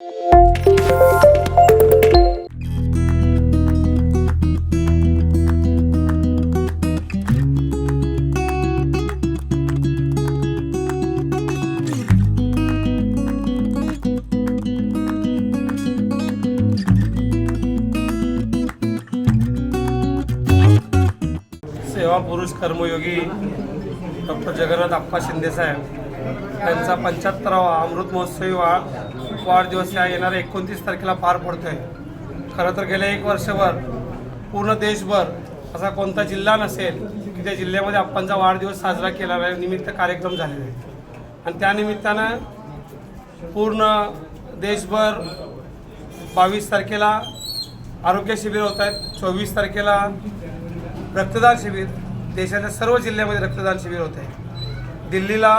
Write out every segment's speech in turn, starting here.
सेवा पुरुष कर्मयोगी डॉक्टर जगन्नाथ अप्पा शिंदेसाहेब यांचा पंच्याहत्तरावा अमृत महोत्सवी वाढदिवस या येणाऱ्या एकोणतीस तारखेला पार पडतोय. खरं तर गेल्या एक वर्षभर पूर्ण देशभर असा कोणता जिल्हा नसेल की त्या जिल्ह्यामध्ये आपणचा वाढदिवस साजरा केला निमित्त कार्यक्रम झालेले आहेत. आणि त्यानिमित्तानं पूर्ण देशभर बावीस तारखेला आरोग्य शिबिर होत आहेत चोवीस तारखेला रक्तदान शिबिर देशाच्या सर्व जिल्ह्यामध्ये रक्तदान शिबिर होत आहे. दिल्लीला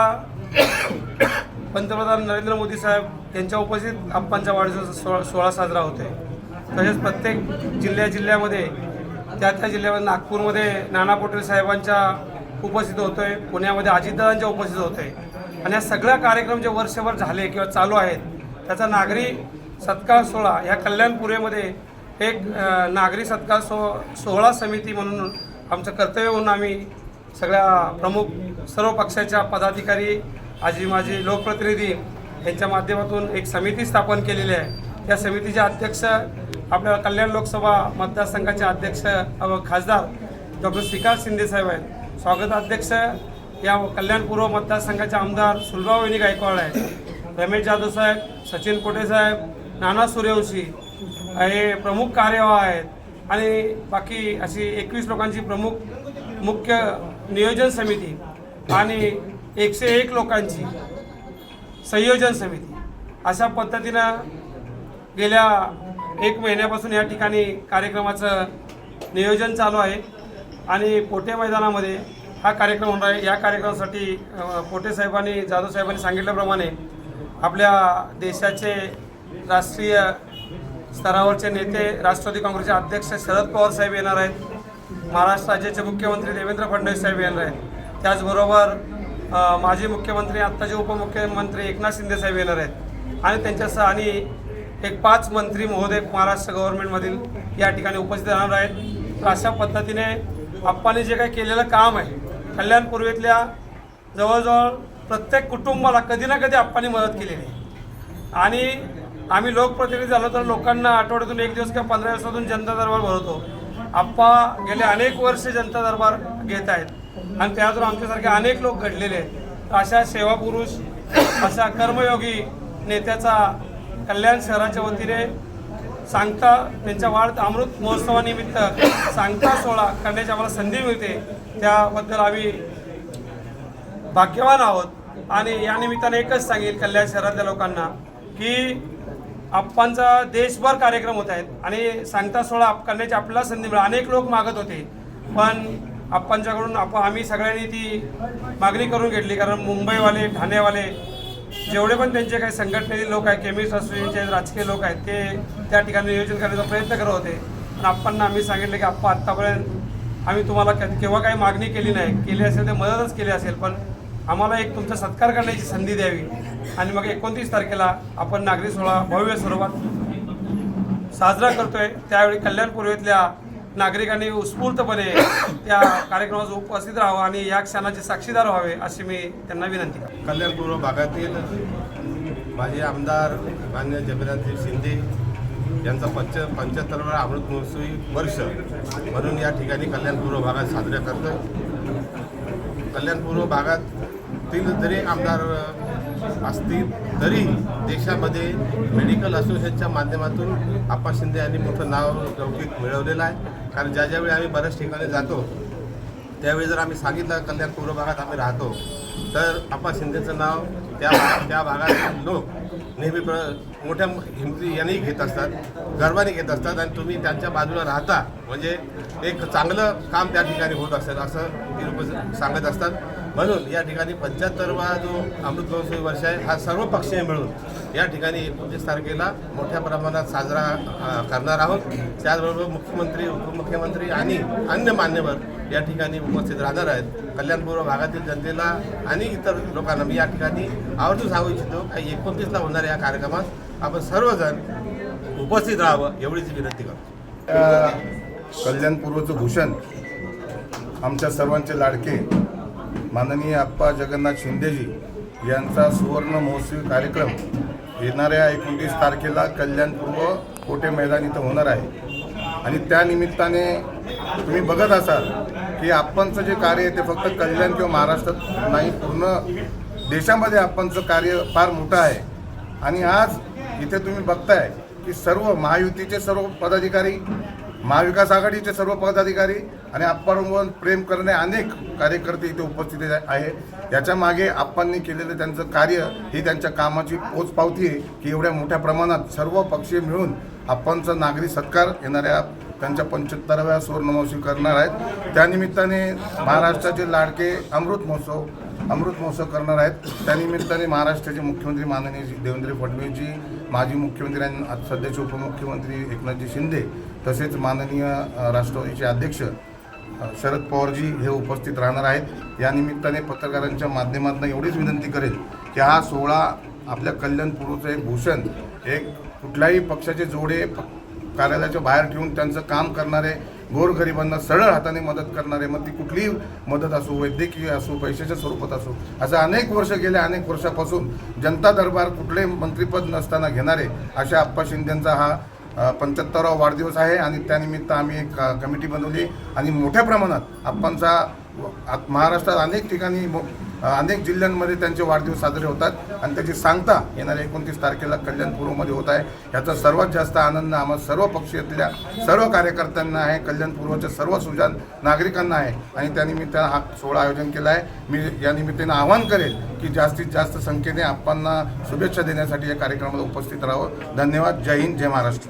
पंतप्रधान नरेंद्र मोदी साहेब यांच्या उपस्थित आप्पांचा वाढदिवस सोळा सोळा साजरा होतो. आहे तसेच प्रत्येक जिल्ह्या जिल्ह्यामध्ये त्या त्या जिल्ह्यामध्ये नागपूरमध्ये नाना पटोले साहेबांच्या उपस्थित होतो आहे पुण्यामध्ये अजितदादांच्या उपस्थित होतो आहे आणि या सगळ्या कार्यक्रम जे वर्षभर झाले किंवा चालू आहेत त्याचा नागरी सत्कार सोहळा ह्या कल्याणपुरेमध्ये एक नागरी सत्कार सो सोहळा समिती म्हणून आमचं कर्तव्य म्हणून आम्ही सगळ्या प्रमुख सर्व पक्षाच्या पदाधिकारी आजी माझे लोकप्रतिनिधी यांच्या माध्यमातून एक समिती स्थापन केलेली आहे. त्या समितीचे अध्यक्ष आपल्या कल्याण लोकसभा मतदारसंघाचे अध्यक्ष खासदार डॉक्टर श्रीकांत शिंदे साहेब आहेत. स्वागताध्यक्ष या कल्याण पूर्व मतदारसंघाचे आमदार सुलभावनी गायकवाड आहेत. रमेश जाधव साहेब सचिन कोटे साहेब नाना सूर्यवंशी हे प्रमुख कार्यवाह आहेत. आणि बाकी अशी एकवीस लोकांची प्रमुख मुख्य नियोजन समिती आणि एकशे एक लोकांची संयोजन समिती. अशा पद्धतीनं गेल्या एक महिन्यापासून या ठिकाणी कार्यक्रमाचं नियोजन चालू आहे. आणि पोटे मैदानामध्ये हा कार्यक्रम होणार आहे. या कार्यक्रमासाठी पोटे साहेबांनी जाधव साहेबांनी सांगितल्याप्रमाणे आपल्या देशाचे राष्ट्रीय स्तरावरचे नेते राष्ट्रवादी काँग्रेसचे अध्यक्ष शरद पवार साहेब येणार आहेत. महाराष्ट्र राज्याचे मुख्यमंत्री देवेंद्र फडणवीस साहेब येणार आहेत. त्याचबरोबर माजी मुख्यमंत्री आत्ताचे उपमुख्यमंत्री एकनाथ शिंदे साहेब येणार आहेत आणि त्यांच्यासह आणि एक पाच मंत्री महोदय महाराष्ट्र गव्हर्नमेंटमधील या ठिकाणी उपस्थित राहणार आहेत. तर अशा पद्धतीने आप्पाने जे काही केलेलं काम आहे कल्याण पूर्वेतल्या जवळजवळ प्रत्येक कुटुंबाला कधी ना कधी आप्पांनी मदत केलेली आहे. आणि आम्ही लोकप्रतिनिधी झालो तर लोकांना आठवड्यातून एक दिवस किंवा पंधरा दिवसातून जनता दरबार भरवतो. आप्पा गेले अनेक वर्ष जनता दरबार घेत आहेत. आणि त्यातून आमच्यासारखे अनेक लोक घडलेले आहेत. तर अशा सेवापुरुष अशा कर्मयोगी नेत्याचा कल्याण शहराच्या वतीने सांगता त्यांच्या वाढ अमृत महोत्सवानिमित्त सांगता सोहळा करण्याची आम्हाला संधी मिळते. त्याबद्दल आम्ही भाग्यवान आहोत. आणि या निमित्ताने एकच सांगेल कल्याण शहरातल्या लोकांना की आप्पांचा देशभर कार्यक्रम होत आहेत. आणि सांगता सोहळा आप- करण्याची आपल्याला संधी मिळाली. अनेक लोक मागत होते. पण आप्पांच्याकडून आप आम्ही सगळ्यांनी ती मागणी करून घेतली. कारण मुंबईवाले ठाणेवाले जेवढे पण त्यांचे काही संघटनेतील लोक आहेत केमिस्ट असोसिएशनचे राजकीय लोक आहेत ते त्या ठिकाणी नियोजन करण्याचा प्रयत्न करत होते. पण आप्पांना आम्ही सांगितलं की आप्पा आत्तापर्यंत आम्ही तुम्हाला केव्हा काही मागणी केली नाही. केली असेल तर मदतच केली असेल पण आम्हाला एक तुमचा सत्कार करण्याची संधी द्यावी. आणि मग एकोणतीस तारखेला आपण नागरी सोहळा भव्य स्वरूपात साजरा करतोय. त्यावेळी कल्याण पूर्वेतल्या नागरिकांनी उत्स्फूर्तपणे त्या कार्यक्रमात उपस्थित राहावं आणि या क्षणाचे साक्षीदार व्हावे अशी मी त्यांना विनंती करतो. कल्याणपूर्व भागातील माजी आमदार मान्य जगन्नाथजी शिंदे यांचा पंच पंच्याहत्तरवा अमृत महोत्सवी वर्ष म्हणून या ठिकाणी कल्याणपूर्व भागात साजरा करतो कल्याणपूर्व भागातील जरी आमदार असतील तरी देशामध्ये मेडिकल असोसिएशनच्या माध्यमातून आप्पा शिंदे यांनी मोठं नाव लौकिक मिळवलेलं आहे. कारण ज्या ज्यावेळी आम्ही बऱ्याच ठिकाणी जातो त्यावेळी जर आम्ही सांगितलं कल्याण पूर्व भागात आम्ही राहतो तर आप्पा शिंदेचं नाव त्या त्या भागातील लोक नेहमी प्र मोठ्या हिमती यांनी घेत असतात गर्वाने घेत असतात आणि तुम्ही त्यांच्या बाजूला राहता. म्हणजे एक चांगलं काम त्या ठिकाणी होत असेल असं ती लोक सांगत असतात. म्हणून या ठिकाणी पंच्याहत्तरवा जो अमृत महोत्सवी वर्ष आहे हा सर्व पक्षीय मिळून या ठिकाणी एकोणतीस तारखेला मोठ्या प्रमाणात साजरा करणार आहोत. त्याचबरोबर मुख्यमंत्री उपमुख्यमंत्री आणि अन्य मान्यवर या ठिकाणी उपस्थित राहणार आहेत. कल्याणपूर्व भागातील जनतेला आणि इतर लोकांना मी या ठिकाणी आवर्जून सांगू इच्छितो की एकोणतीसला होणाऱ्या या कार्यक्रमात आपण सर्वजण उपस्थित राहावं एवढीच विनंती करतो. कल्याणपूर्वचं भूषण आमच्या सर्वांचे लाडके माननीय आप्पा जगन्नाथ शिंदेजी यांचा सुवर्ण महोत्सवी कार्यक्रम येणाऱ्या एकोणतीस तारखेला कल्याणपूर्व कोटे मैदान इथं होणार आहे. आणि त्यानिमित्ताने तुम्ही बघत असाल की आप्पांचं जे कार्य आहे ते फक्त कल्याण किंवा महाराष्ट्रात नाही पूर्ण देशामध्ये आपणचं कार्य फार मोठं आहे. आणि आज इथे तुम्ही बघताय की सर्व महायुतीचे सर्व पदाधिकारी महाविकास आघाडीचे सर्व पदाधिकारी आणि आप्पांवर प्रेम करणे अनेक कार्यकर्ते इथे उपस्थित आहे. याच्या मागे आप्पांनी केलेलं त्यांचं कार्य ही त्यांच्या कामाची पोचपावती आहे की एवढ्या मोठ्या प्रमाणात सर्व पक्षीय मिळून आप्पांचा नागरी सत्कार येणाऱ्या त्यांच्या पंच्याहत्तराव्या सुवर्णमहोत्सवी करणार आहेत. त्यानिमित्ताने महाराष्ट्राचे लाडके अमृत महोत्सव अमृत महोत्सव करणार आहेत. त्यानिमित्ताने महाराष्ट्राचे मुख्यमंत्री माननीय देवेंद्र फडणवीसजी माजी मुख्यमंत्री आणि सध्याचे उपमुख्यमंत्री एकनाथजी शिंदे तसेच माननीय राष्ट्रवादीचे अध्यक्ष शरद पवारजी हे उपस्थित राहणार आहेत. या निमित्ताने पत्रकारांच्या माध्यमातून एवढीच विनंती करेल की हा सोहळा आपल्या कल्याणपूर्वचं एक भूषण एक कुठल्याही पक्षाचे जोडे प- कार्यालयाच्या बाहेर ठेवून त्यांचं काम करणारे गोरगरिबांना सरळ हाताने मदत करणारे मग ती कुठलीही मदत असो वैद्यकीय असो पैशाच्या स्वरूपात असो असं अनेक वर्ष गेल्या अनेक वर्षापासून जनता दरबार कुठले मंत्रिपद नसताना घेणारे अशा आप्पा शिंदेंचा हा पंच्याहत्तरावा वाढदिवस आहे आणि त्यानिमित्त आम्ही एक कमिटी बनवली. आणि मोठ्या प्रमाणात आप्पांचा महाराष्ट्रात अनेक ठिकाणी मो- अनेक जिल्ह्यांमध्ये त्यांचे वाढदिवस साजरे होतात आणि त्याची सांगता येणाऱ्या एकोणतीस तारखेला कल्याणपूर्वमध्ये होत आहे. याचा सर्वात जास्त आनंद आम्हा सर्व पक्षीयातल्या सर्व कार्यकर्त्यांना आहे. कल्याणपूर्वच्या सर्व सुजान नागरिकांना आहे. आणि त्यानिमित्तानं हा सोहळा आयोजन केला आहे. मी या निमित्तानं आवाहन करेल की जास्तीत जास्त संख्येने आप्पांना शुभेच्छा देण्यासाठी या कार्यक्रमाला उपस्थित राहावं. धन्यवाद. जय हिंद. जय महाराष्ट्र.